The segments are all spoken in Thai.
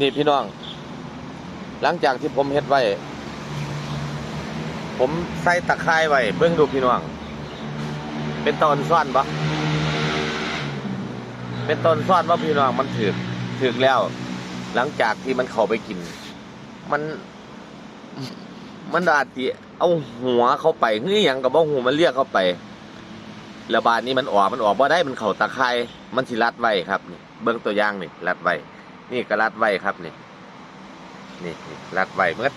นี่พี่น้อง หลังจากที่ผมเฮ็ดไว้ ผมใส่ตะไคร้ไว้เบิ่งดูพี่น้อง เป็นตอนซ่อนปะเป็นตอนซ่อนว่าพี่น้องมันถึกถึกแล้ว หลังจากที่มันเข้าไปกิน มัน มันอาจจะเอาหัวเข้าไปเงี้ยยังกับว่าหัวมันเรียกเข้าไปแล้วบานนี้มันออกมันออกบ่ได้มันเข่าตะไคร้มันสิรัดไว้ครับเบื้องตัวอย่างนี่รัดไว้ นี่ก็รัดไว้ครับนี่นี่รัดไว้เมื่อ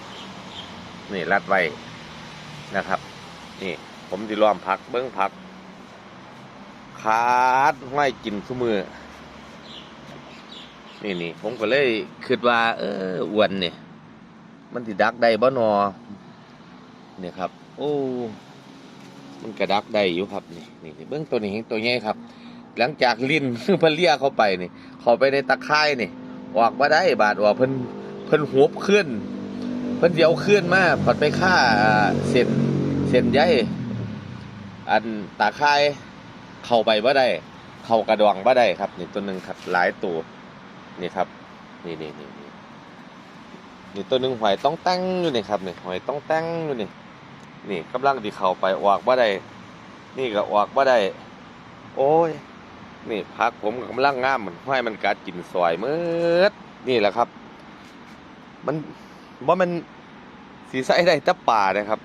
นี่รัดไว้นะครับ นี่ ผมจะล้อมพักเบื้องพักขาดห้อยกินทุมือนี่นี่ผมก็เลยคิดว่า เอออ้วนเนี่ยมันสิดักได้บ่นอเนี่ยครับ โอ้มันกระดักได้อยู่ครับนี่นี่เบื้องตัวนี้ตัวใหญ่ครับ หลังจากลิ้นเพิ่นเลียเข้าไปนี่เข้าไปในตะไคร่นี่ ออกมาได้บาดออกเพิ่นเพิ่นหุบขึ้น เพิ่นเดียวขึ้นมาปัดไปฆ่าเส้นเส้นใยอันตาคร่เข้าไปบ่ได้ เข้ากระดองบ่ได้ครับ นี่ตัวหนึ่งครับหลายตัวนี่ครับ นี่นี่นี่นี่นี่ตัวหนึ่งหอยต้องแต่งอยู่นี่ครับนี่หอยต้องแต่งอยู่นี่นี่กำลังที่เข้าไปออกบ่ได้นี่ก็ออกบ่ได้ โอ้ย นี่พักผมกำลังง่ามมันห้อยมันกัดกินซอยเมืดนี่แหละครับ มันว่ามันสีใสได้แต่ป่านะครับ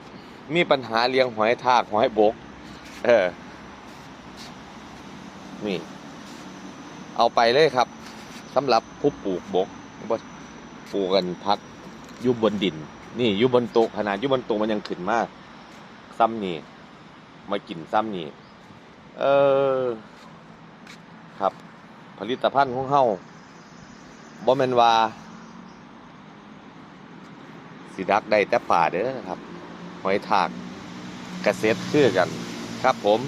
มีปัญหาเลี้ยงหอยทากหอยบก เออนี่ เอาไปเลยครับสำหรับผู้ปลูกบกปลูกกันพักอยู่บนดิน นี่อยู่บนโต๊ะขนาดอยู่บนโต๊ะมันยังขึ้นมาก ซ้ำนี่มากินซ้ำนี่เออ ครับ ผลิตภัณฑ์ของเฮาบ่แม่นว่าสิดักได้แต่ป่าเด้อครับ หอยทากกระเซ็ดคือกัน ครับผม